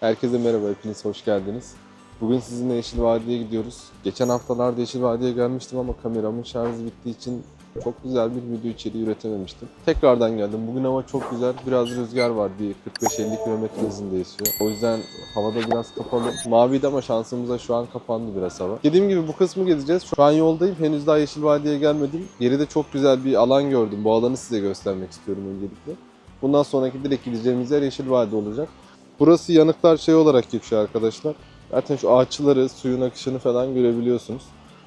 Herkese merhaba, hepiniz hoş geldiniz. Bugün sizinle Yeşil Vadi'ye gidiyoruz. Geçen haftalarda Yeşil Vadi'ye gelmiştim ama kameramın şarjı bittiği için çok güzel bir video içeriği üretememiştim. Tekrardan geldim. Bugün hava çok güzel. Biraz rüzgar var. Bir 45-50 km hızında esiyor. O yüzden havada biraz kapalı. Maviydi ama şansımıza şu an kapandı biraz hava. Dediğim gibi bu kısmı gezeceğiz. Şu an yoldayım. Henüz daha Yeşil Vadi'ye gelmedim. Geride çok güzel bir alan gördüm. Bu alanı size göstermek istiyorum öncelikle. Bundan sonraki direkt gideceğimiz yer Yeşil Vadi olacak. Burası Yanıklar Çayı olarak geçiyor arkadaşlar. Zaten şu ağaçları, suyun akışını falan görebiliyorsunuz.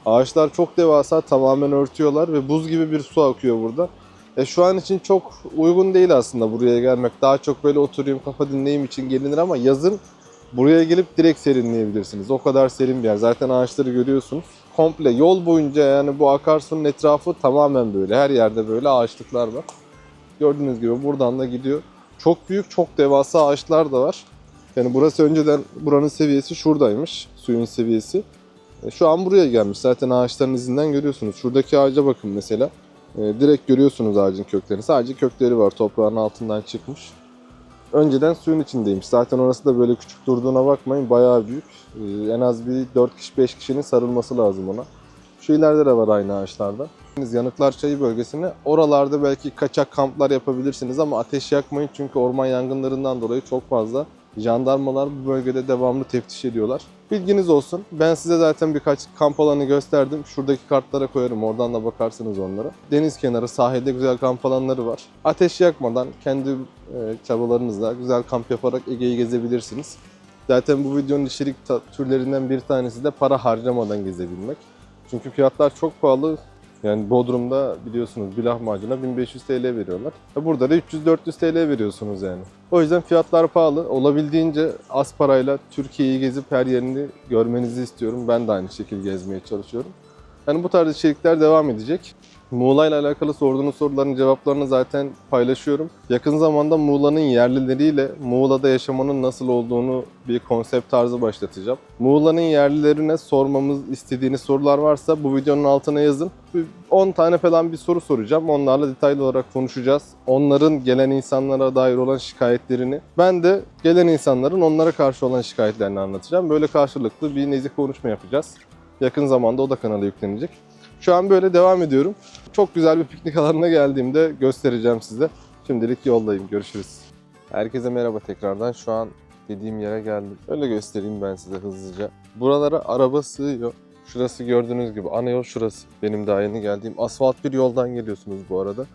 Ağaçlar çok devasa, tamamen örtüyorlar ve buz gibi bir su akıyor burada. E şu an için çok uygun değil aslında buraya gelmek. Daha çok böyle oturayım, kafa dinleyeyim için gelinir ama yazın buraya gelip direkt serinleyebilirsiniz. O kadar serin bir yer. Zaten ağaçları görüyorsunuz. Komple yol boyunca yani bu akarsunun etrafı tamamen böyle. Her yerde böyle ağaçlıklar var. Gördüğünüz gibi buradan da gidiyor. Çok büyük, çok devasa ağaçlar da var. Yani burası önceden buranın seviyesi şuradaymış. Suyun seviyesi. E, Şu an buraya gelmiş. Zaten ağaçların izinden görüyorsunuz. Şuradaki ağaca bakın mesela. E, direkt görüyorsunuz ağacın köklerini. Sadece kökleri var. Toprağın altından çıkmış. Önceden suyun içindeymiş. Zaten orası da böyle küçük durduğuna bakmayın. Bayağı büyük. E, en az bir 4 kişi 5 kişinin sarılması lazım ona. Şu ileride de var aynı ağaçlardan. Yanıklar Çayı bölgesine. Oralarda belki kaçak kamplar yapabilirsiniz ama ateş yakmayın çünkü orman yangınlarından dolayı çok fazla jandarmalar bu bölgede devamlı teftiş ediyorlar. Bilginiz olsun. Ben size zaten birkaç kamp alanı gösterdim. Şuradaki kartlara koyarım. Oradan da bakarsınız onlara. Deniz kenarı, sahilde güzel kamp alanları var. Ateş yakmadan kendi e, çabalarınızla güzel kamp yaparak Ege'yi gezebilirsiniz. Zaten bu videonun içerik türlerinden bir tanesi de para harcamadan gezebilmek. Çünkü fiyatlar çok pahalı. Yani Bodrum'da biliyorsunuz bir lahmacuna 1500 TL veriyorlar. E Burada da 300-400 TL veriyorsunuz yani. O yüzden fiyatlar pahalı. Olabildiğince az parayla Türkiye'yi gezip her yerini görmenizi istiyorum. Ben de aynı şekilde gezmeye çalışıyorum. Yani bu tarz içerikler devam edecek. Muğla ile alakalı sorduğunuz soruların cevaplarını zaten paylaşıyorum. Yakın zamanda Muğla'nın yerlileriyle Muğla'da yaşamanın nasıl olduğunu bir konsept tarzı başlatacağım. Muğla'nın yerlilerine sormamız istediğiniz sorular varsa bu videonun altına yazın. Bir 10 tane falan bir soru soracağım. Onlarla detaylı olarak konuşacağız. Onların gelen insanlara dair olan şikayetlerini, ben de gelen insanların onlara karşı olan şikayetlerini anlatacağım. Böyle karşılıklı bir nezih konuşma yapacağız. Yakın zamanda o da kanala yüklenecek. Şu an böyle devam ediyorum. Çok güzel bir piknik alanına geldiğimde göstereceğim size. Şimdilik yoldayım. Görüşürüz. Herkese merhaba tekrardan. Şu an dediğim yere geldim. Öyle göstereyim ben size hızlıca. Buralara araba sığıyor. Şurası gördüğünüz gibi ana yol şurası. Benim daha yeni geldiğim. Asfalt bir yoldan geliyorsunuz bu arada.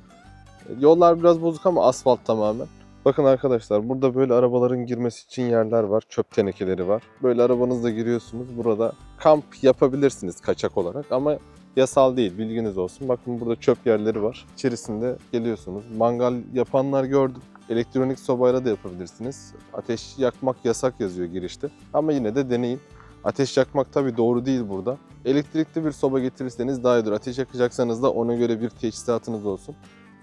Yollar biraz bozuk ama asfalt tamamen. Bakın arkadaşlar burada böyle arabaların girmesi için yerler var. Çöp tenekeleri var. Böyle arabanızla giriyorsunuz. Burada kamp yapabilirsiniz kaçak olarak ama yasal değil bilginiz olsun. Bakın burada çöp yerleri var. İçerisinde geliyorsunuz. Mangal yapanlar gördüm. Elektronik sobayla da yapabilirsiniz. Ateş yakmak yasak yazıyor girişte. Ama yine de deneyin. Ateş yakmak tabii doğru değil burada. Elektrikli bir soba getirirseniz daha iyidir. Ateş yakacaksanız da ona göre bir teçhizatınız olsun.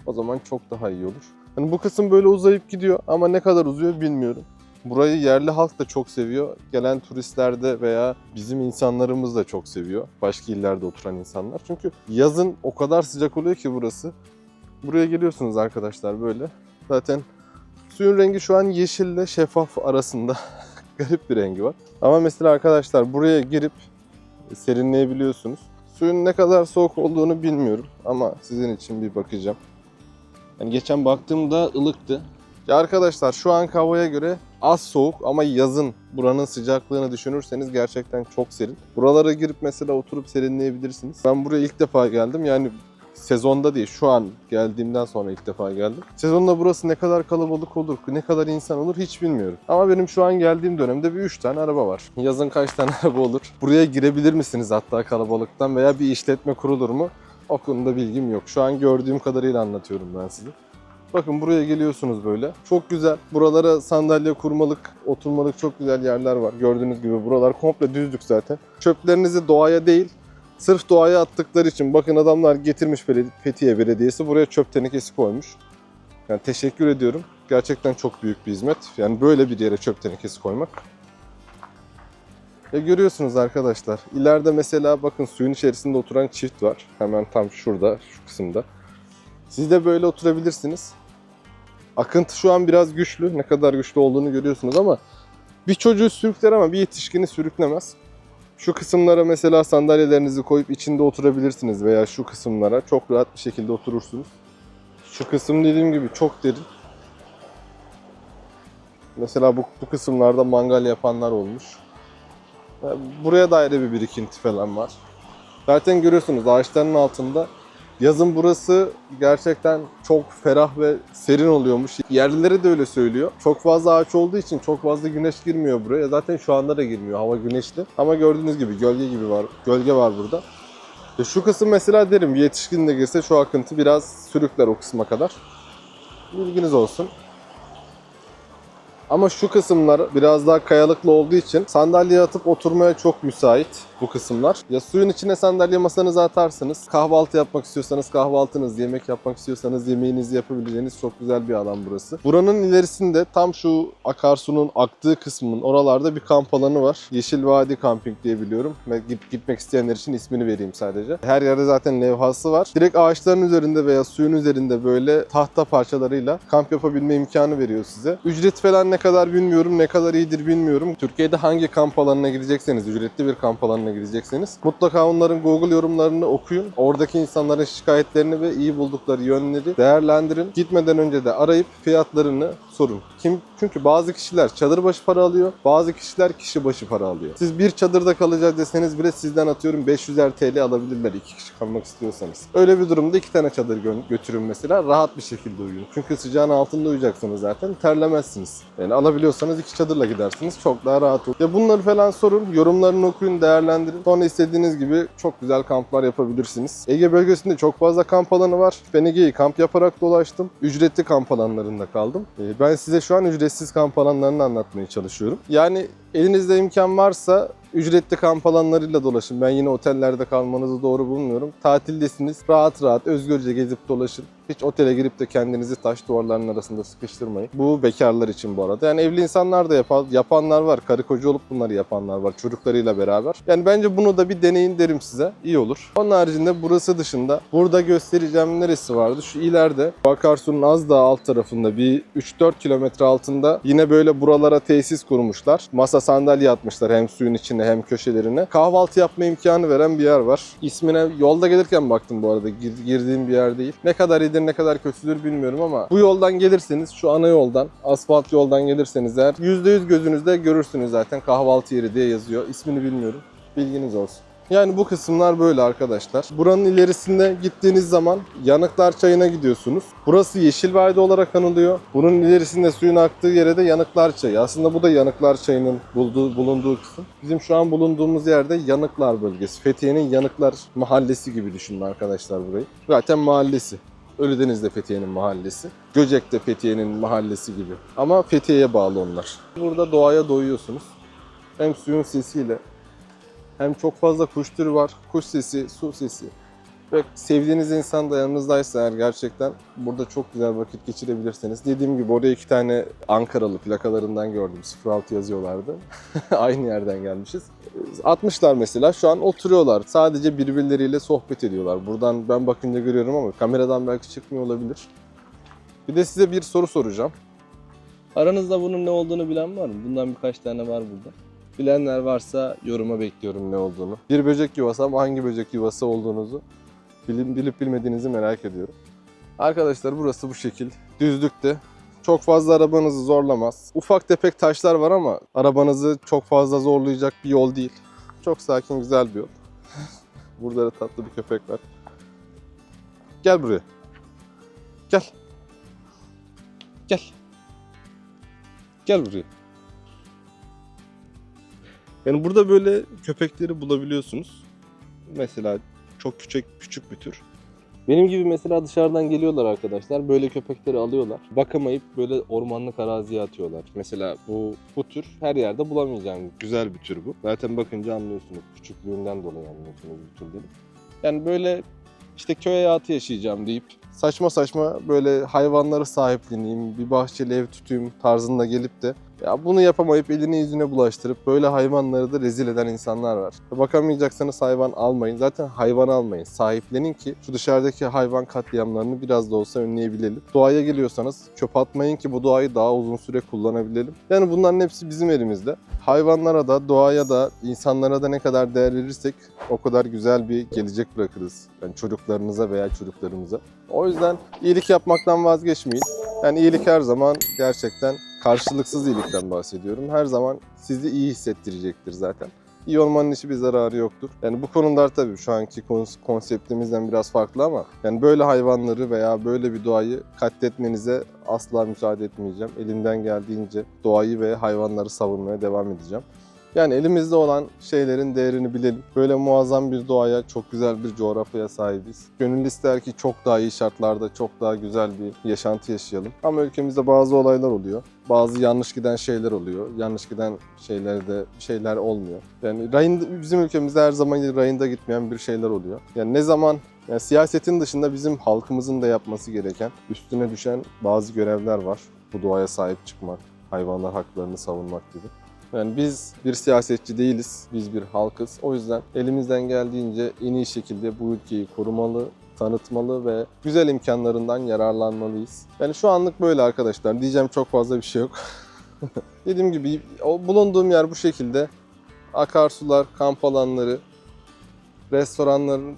O zaman çok daha iyi olur. Hani bu kısım böyle uzayıp gidiyor ama ne kadar uzuyor bilmiyorum. Burayı yerli halk da çok seviyor. Gelen turistler de veya bizim insanlarımız da çok seviyor. Başka illerde oturan insanlar. Çünkü yazın o kadar sıcak oluyor ki burası. Buraya geliyorsunuz arkadaşlar böyle. Zaten suyun rengi şu an yeşille şeffaf arasında. Garip bir rengi var. Ama mesela arkadaşlar buraya girip serinleyebiliyorsunuz. Suyun ne kadar soğuk olduğunu bilmiyorum ama sizin için bir bakacağım. Yani geçen baktığımda ılıktı. Ya arkadaşlar şu an havaya göre az soğuk ama yazın buranın sıcaklığını düşünürseniz gerçekten çok serin. Buralara girip mesela oturup serinleyebilirsiniz. Ben buraya ilk defa geldim yani sezonda değil şu an geldiğimden sonra ilk defa geldim. Sezonda burası ne kadar kalabalık olur, ne kadar insan olur hiç bilmiyorum. Ama benim şu an geldiğim dönemde bir 3 tane araba var. Yazın kaç tane araba olur? Buraya girebilir misiniz hatta kalabalıktan veya bir işletme kurulur mu? O konuda bilgim yok. Şu an gördüğüm kadarıyla anlatıyorum ben size. Bakın buraya geliyorsunuz böyle. Çok güzel. Buralara sandalye kurmalık, oturmalık çok güzel yerler var. Gördüğünüz gibi buralar komple düzlük zaten. Çöplerinizi doğaya değil, sırf doğaya attıkları için bakın adamlar getirmiş Fethiye Belediyesi buraya çöp tenekesi koymuş. Yani teşekkür ediyorum. Gerçekten çok büyük bir hizmet. Yani böyle bir yere çöp tenekesi koymak. E görüyorsunuz arkadaşlar. İleride mesela bakın suyun içerisinde oturan çift var. Hemen tam şurada, şu kısımda. Siz de böyle oturabilirsiniz. Akıntı şu an biraz güçlü. Ne kadar güçlü olduğunu görüyorsunuz ama Bir çocuğu sürükler ama bir yetişkini sürüklemez. Şu kısımlara mesela sandalyelerinizi koyup içinde oturabilirsiniz veya şu kısımlara çok rahat bir şekilde oturursunuz. Şu kısım dediğim gibi çok derin. Mesela bu, bu kısımlarda mangal yapanlar olmuş. Yani Buraya dair bir birikinti falan var. Zaten görüyorsunuz ağaçların altında yazın burası gerçekten çok ferah ve serin oluyormuş. Yerlileri de öyle söylüyor. Çok fazla ağaç olduğu için çok fazla güneş girmiyor buraya. Zaten şu anda da girmiyor. Hava güneşli. Ama gördüğünüz gibi gölge gibi var. Gölge var burada. E şu kısım mesela derim yetişkin de girse şu akıntı biraz sürükler o kısma kadar. Bilginiz olsun. Ama şu kısımlar biraz daha kayalıklı olduğu için sandalyeye atıp oturmaya çok müsait bu kısımlar. Ya suyun içine sandalye masanızı atarsınız. Kahvaltı yapmak istiyorsanız kahvaltınız, yemek yapmak istiyorsanız yemeğinizi yapabileceğiniz çok güzel bir alan burası. Buranın ilerisinde tam şu akarsunun aktığı kısmın oralarda bir kamp alanı var. Yeşil Vadi Camping diye biliyorum. Git- gitmek isteyenler için ismini vereyim sadece. Her yerde zaten levhası var. Direkt ağaçların üzerinde veya suyun üzerinde böyle tahta parçalarıyla kamp yapabilme imkanı veriyor size. Ücret falan ne kadar bilmiyorum, ne kadar iyidir bilmiyorum. Türkiye'de hangi kamp alanına gidecekseniz, ücretli bir kamp alanına gidecekseniz mutlaka onların Google yorumlarını okuyun. Oradaki insanların şikayetlerini ve iyi buldukları yönleri değerlendirin. Gitmeden önce de arayıp fiyatlarını sorun. Kim çünkü bazı kişiler çadır başı para alıyor, bazı kişiler kişi başı para alıyor. Siz bir çadırda kalacağız deseniz bile sizden atıyorum 500'er TL alabilirler iki kişi kalmak istiyorsanız. Öyle bir durumda iki tane çadır gö- götürün mesela rahat bir şekilde uyuyun. Çünkü sıcağın altında uyuyacaksınız zaten terlemezsiniz. Yani alabiliyorsanız iki çadırla gidersiniz çok daha rahat olur. Ya bunları falan sorun, yorumlarını okuyun, değerlendirin. Sonra istediğiniz gibi çok güzel kamplar yapabilirsiniz. Ege bölgesinde çok fazla kamp alanı var. Ben Ege'yi kamp yaparak dolaştım. Ücretli kamp alanlarında kaldım. Ee, Ben size şu an ücretsiz kamp alanlarını anlatmaya çalışıyorum. Yani elinizde imkan varsa ücretli kamp alanlarıyla dolaşın. Ben yine otellerde kalmanızı doğru bulmuyorum. Tatildesiniz. Rahat rahat özgürce gezip dolaşın. Hiç otele girip de kendinizi taş duvarların arasında sıkıştırmayın. Bu bekarlar için bu arada. Yani evli insanlar da yapan, yapanlar var. Karı koca olup bunları yapanlar var. Çocuklarıyla beraber. Yani bence bunu da bir deneyin derim size. İyi olur. Onun haricinde burası dışında burada göstereceğim neresi vardı? Şu ileride Bakarsu'nun az daha alt tarafında bir 3-4 kilometre altında yine böyle buralara tesis kurmuşlar. Masa sandalye atmışlar hem suyun içine hem köşelerine. Kahvaltı yapma imkanı veren bir yer var. İsmine yolda gelirken baktım bu arada. Gir- girdiğim bir yer değil. Ne kadar iyidir ne kadar kötüdür bilmiyorum ama bu yoldan gelirseniz şu ana yoldan asfalt yoldan gelirseniz eğer %100 gözünüzde görürsünüz zaten kahvaltı yeri diye yazıyor. İsmini bilmiyorum. Bilginiz olsun. Yani bu kısımlar böyle arkadaşlar. Buranın ilerisinde gittiğiniz zaman Yanıklar Çayı'na gidiyorsunuz. Burası Yeşil Vadi olarak anılıyor. Bunun ilerisinde suyun aktığı yere de Yanıklar Çayı. Aslında bu da Yanıklar Çayı'nın bulunduğu kısım. Bizim şu an bulunduğumuz yerde Yanıklar bölgesi. Fethiye'nin Yanıklar mahallesi gibi düşünün arkadaşlar burayı. Zaten mahallesi. Ölüdeniz'de Fethiye'nin mahallesi. Göcek'te Fethiye'nin mahallesi gibi. Ama Fethiye'ye bağlı onlar. Burada doğaya doyuyorsunuz. Hem suyun sesiyle hem çok fazla kuş türü var. Kuş sesi, su sesi. Ve sevdiğiniz insan da yanınızdaysa eğer gerçekten burada çok güzel vakit geçirebilirsiniz. Dediğim gibi oraya iki tane Ankaralı plakalarından gördüm. 06 yazıyorlardı. Aynı yerden gelmişiz. 60'lar mesela şu an oturuyorlar. Sadece birbirleriyle sohbet ediyorlar. Buradan ben bakınca görüyorum ama kameradan belki çıkmıyor olabilir. Bir de size bir soru soracağım. Aranızda bunun ne olduğunu bilen var mı? Bundan birkaç tane var burada. Bilenler varsa yoruma bekliyorum ne olduğunu. Bir böcek yuvası ama hangi böcek yuvası olduğunuzu bilip, bilip bilmediğinizi merak ediyorum. Arkadaşlar burası bu şekil. Düzlükte. Çok fazla arabanızı zorlamaz. Ufak tefek taşlar var ama arabanızı çok fazla zorlayacak bir yol değil. Çok sakin güzel bir yol. Burada da tatlı bir köpek var. Gel buraya. Gel. Gel. Gel buraya. Yani burada böyle köpekleri bulabiliyorsunuz. Mesela çok küçük küçük bir tür. Benim gibi mesela dışarıdan geliyorlar arkadaşlar. Böyle köpekleri alıyorlar. Bakamayıp böyle ormanlık araziye atıyorlar. Mesela bu bu tür her yerde bulamayacağım güzel bir tür bu. Zaten bakınca anlıyorsunuz. Küçüklüğünden dolayı anlıyorsunuz bu türleri. Yani böyle işte köy hayatı yaşayacağım deyip saçma saçma böyle hayvanları sahipleneyim, bir bahçeli ev tutayım tarzında gelip de Ya bunu yapamayıp elini yüzüne bulaştırıp böyle hayvanları da rezil eden insanlar var. Bakamayacaksanız hayvan almayın. Zaten hayvan almayın. Sahiplenin ki şu dışarıdaki hayvan katliamlarını biraz da olsa önleyebilelim. Doğaya geliyorsanız çöp atmayın ki bu doğayı daha uzun süre kullanabilelim. Yani bunların hepsi bizim elimizde. Hayvanlara da, doğaya da, insanlara da ne kadar değer verirsek o kadar güzel bir gelecek bırakırız. Yani çocuklarınıza veya çocuklarımıza. O yüzden iyilik yapmaktan vazgeçmeyin. Yani iyilik her zaman gerçekten karşılıksız iyilikten bahsediyorum. Her zaman sizi iyi hissettirecektir zaten. İyi olmanın hiçbir zararı yoktur. Yani bu konular tabii şu anki kons- konseptimizden biraz farklı ama yani böyle hayvanları veya böyle bir doğayı katletmenize asla müsaade etmeyeceğim. Elimden geldiğince doğayı ve hayvanları savunmaya devam edeceğim. Yani elimizde olan şeylerin değerini bilelim. Böyle muazzam bir doğaya, çok güzel bir coğrafyaya sahibiz. Gönül ister ki çok daha iyi şartlarda, çok daha güzel bir yaşantı yaşayalım. Ama ülkemizde bazı olaylar oluyor. Bazı yanlış giden şeyler oluyor. Yanlış giden şeylerde şeyler olmuyor. Yani rayında, bizim ülkemizde her zaman rayında gitmeyen bir şeyler oluyor. Yani ne zaman yani siyasetin dışında bizim halkımızın da yapması gereken, üstüne düşen bazı görevler var. Bu doğaya sahip çıkmak, hayvanlar haklarını savunmak gibi. Yani biz bir siyasetçi değiliz, biz bir halkız. O yüzden elimizden geldiğince en iyi şekilde bu ülkeyi korumalı, tanıtmalı ve güzel imkanlarından yararlanmalıyız. Yani şu anlık böyle arkadaşlar. Diyeceğim çok fazla bir şey yok. Dediğim gibi o bulunduğum yer bu şekilde. Akarsular, kamp alanları, restoranların,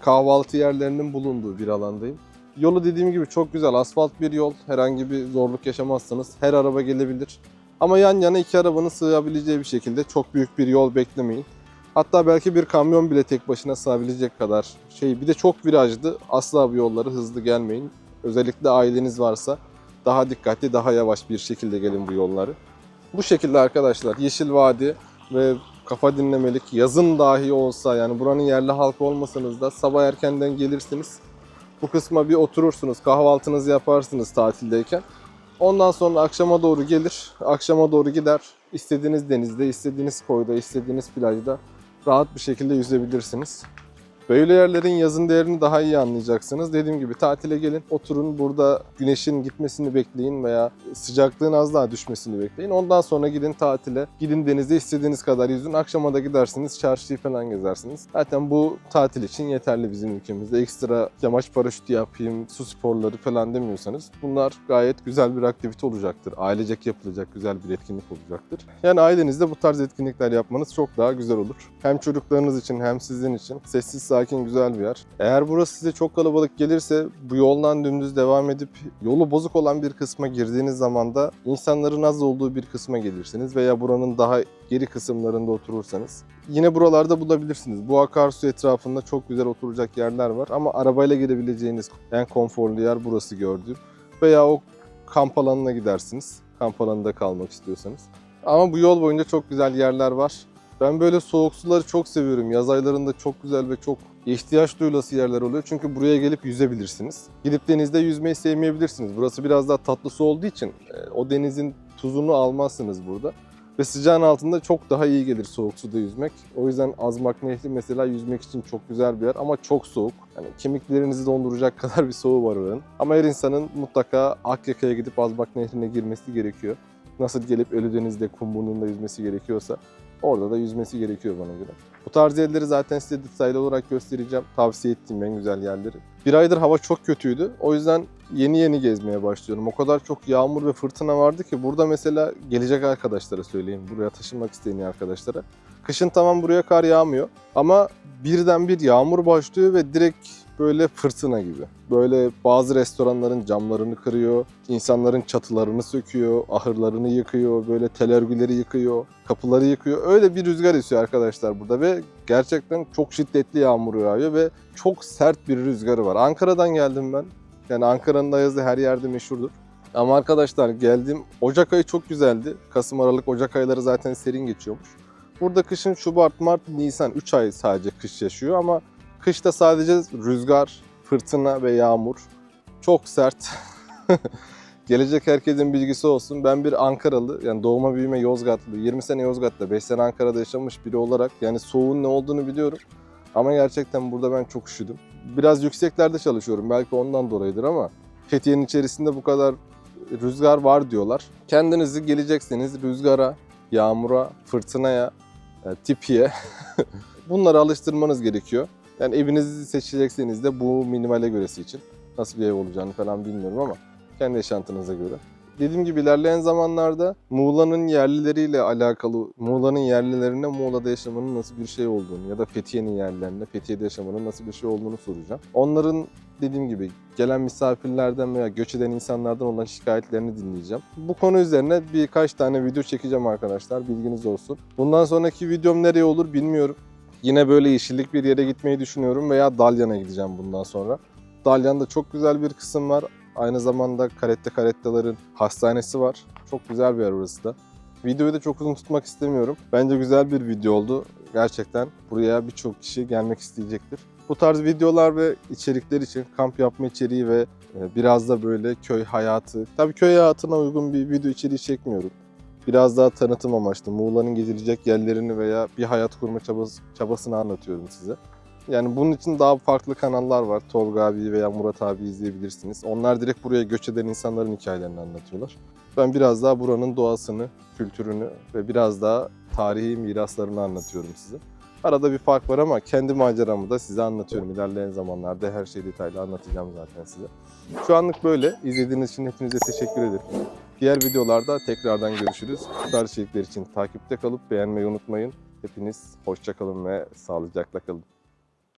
kahvaltı yerlerinin bulunduğu bir alandayım. Yolu dediğim gibi çok güzel. Asfalt bir yol. Herhangi bir zorluk yaşamazsanız her araba gelebilir. Ama yan yana iki arabanın sığabileceği bir şekilde çok büyük bir yol beklemeyin. Hatta belki bir kamyon bile tek başına sığabilecek kadar şey. Bir de çok virajlı. Asla bu yolları hızlı gelmeyin. Özellikle aileniz varsa daha dikkatli, daha yavaş bir şekilde gelin bu yolları. Bu şekilde arkadaşlar Yeşil Vadi ve kafa dinlemelik yazın dahi olsa yani buranın yerli halkı olmasanız da sabah erkenden gelirsiniz. Bu kısma bir oturursunuz, kahvaltınızı yaparsınız tatildeyken. Ondan sonra akşama doğru gelir, akşama doğru gider. İstediğiniz denizde, istediğiniz koyda, istediğiniz plajda rahat bir şekilde yüzebilirsiniz. Böyle yerlerin yazın değerini daha iyi anlayacaksınız. Dediğim gibi tatile gelin, oturun burada güneşin gitmesini bekleyin veya sıcaklığın az daha düşmesini bekleyin. Ondan sonra gidin tatile, gidin denizde istediğiniz kadar yüzün. Akşama da gidersiniz, çarşıyı falan gezersiniz. Zaten bu tatil için yeterli bizim ülkemizde. Ekstra yamaç paraşütü yapayım, su sporları falan demiyorsanız bunlar gayet güzel bir aktivite olacaktır. Ailecek yapılacak güzel bir etkinlik olacaktır. Yani ailenizde bu tarz etkinlikler yapmanız çok daha güzel olur. Hem çocuklarınız için hem sizin için sessiz güzel bir yer. Eğer burası size çok kalabalık gelirse bu yoldan dümdüz devam edip yolu bozuk olan bir kısma girdiğiniz zaman da insanların az olduğu bir kısma gelirsiniz veya buranın daha geri kısımlarında oturursanız yine buralarda bulabilirsiniz. Bu akarsu etrafında çok güzel oturacak yerler var ama arabayla gidebileceğiniz en konforlu yer burası gördüğüm. Veya o kamp alanına gidersiniz. Kamp alanında kalmak istiyorsanız. Ama bu yol boyunca çok güzel yerler var. Ben böyle soğuk suları çok seviyorum. Yaz aylarında çok güzel ve çok ihtiyaç duyulası yerler oluyor. Çünkü buraya gelip yüzebilirsiniz. Gidip denizde yüzmeyi sevmeyebilirsiniz. Burası biraz daha tatlı su olduğu için e, o denizin tuzunu almazsınız burada. Ve sıcağın altında çok daha iyi gelir soğuk suda yüzmek. O yüzden Azmak Nehri mesela yüzmek için çok güzel bir yer ama çok soğuk. Yani kemiklerinizi donduracak kadar bir soğuğu var oranın. Ama her insanın mutlaka Akyaka'ya gidip Azmak Nehri'ne girmesi gerekiyor. Nasıl gelip Ölüdeniz'de Kumburnu'nda yüzmesi gerekiyorsa orada da yüzmesi gerekiyor bana göre. Bu tarz yerleri zaten size detaylı olarak göstereceğim. Tavsiye ettiğim en güzel yerleri. Bir aydır hava çok kötüydü. O yüzden yeni yeni gezmeye başlıyorum. O kadar çok yağmur ve fırtına vardı ki burada mesela gelecek arkadaşlara söyleyeyim. Buraya taşınmak isteyen arkadaşlara. Kışın tamam buraya kar yağmıyor ama birden bir yağmur başlıyor ve direkt böyle fırtına gibi. Böyle bazı restoranların camlarını kırıyor, insanların çatılarını söküyor, ahırlarını yıkıyor, böyle tel örgüleri yıkıyor, kapıları yıkıyor. Öyle bir rüzgar esiyor arkadaşlar burada ve gerçekten çok şiddetli yağmur yağıyor ve çok sert bir rüzgarı var. Ankara'dan geldim ben. Yani Ankara'nın ayazı her yerde meşhurdur. Ama arkadaşlar geldim. Ocak ayı çok güzeldi. Kasım, Aralık, Ocak ayları zaten serin geçiyormuş. Burada kışın Şubat, Mart, Nisan 3 ay sadece kış yaşıyor ama kışta sadece rüzgar, fırtına ve yağmur. Çok sert. Gelecek herkesin bilgisi olsun. Ben bir Ankaralı, yani doğuma büyüme Yozgatlı, 20 sene Yozgat'ta, 5 sene Ankara'da yaşamış biri olarak yani soğuğun ne olduğunu biliyorum. Ama gerçekten burada ben çok üşüdüm. Biraz yükseklerde çalışıyorum. Belki ondan dolayıdır ama Fethiye'nin içerisinde bu kadar rüzgar var diyorlar. Kendinizi gelecekseniz rüzgara, yağmura, fırtınaya, e, tipiye bunları alıştırmanız gerekiyor. Yani evinizi seçecekseniz de bu minimale göresi için nasıl bir ev olacağını falan bilmiyorum ama kendi yaşantınıza göre. Dediğim gibi ilerleyen zamanlarda Muğla'nın yerlileriyle alakalı, Muğla'nın yerlilerine Muğla'da yaşamanın nasıl bir şey olduğunu ya da Fethiye'nin yerlilerine Fethiye'de yaşamanın nasıl bir şey olduğunu soracağım. Onların dediğim gibi gelen misafirlerden veya göç eden insanlardan olan şikayetlerini dinleyeceğim. Bu konu üzerine birkaç tane video çekeceğim arkadaşlar bilginiz olsun. Bundan sonraki videom nereye olur bilmiyorum. Yine böyle yeşillik bir yere gitmeyi düşünüyorum veya Dalyan'a gideceğim bundan sonra. Dalyan'da çok güzel bir kısım var. Aynı zamanda Karette Karettaların hastanesi var. Çok güzel bir yer orası da. Videoyu da çok uzun tutmak istemiyorum. Bence güzel bir video oldu. Gerçekten buraya birçok kişi gelmek isteyecektir. Bu tarz videolar ve içerikler için kamp yapma içeriği ve e, biraz da böyle köy hayatı. Tabii köy hayatına uygun bir video içeriği çekmiyorum. Biraz daha tanıtım amaçlı. Muğla'nın gezilecek yerlerini veya bir hayat kurma çabası, çabasını anlatıyorum size. Yani bunun için daha farklı kanallar var. Tolga abi veya Murat abi izleyebilirsiniz. Onlar direkt buraya göç eden insanların hikayelerini anlatıyorlar. Ben biraz daha buranın doğasını, kültürünü ve biraz daha tarihi miraslarını anlatıyorum size. Arada bir fark var ama kendi maceramı da size anlatıyorum. İlerleyen zamanlarda her şeyi detaylı anlatacağım zaten size. Şu anlık böyle. İzlediğiniz için hepinize teşekkür ederim. Diğer videolarda tekrardan görüşürüz. Bu tarz içerikler için takipte kalıp beğenmeyi unutmayın. Hepiniz hoşça kalın ve sağlıcakla kalın.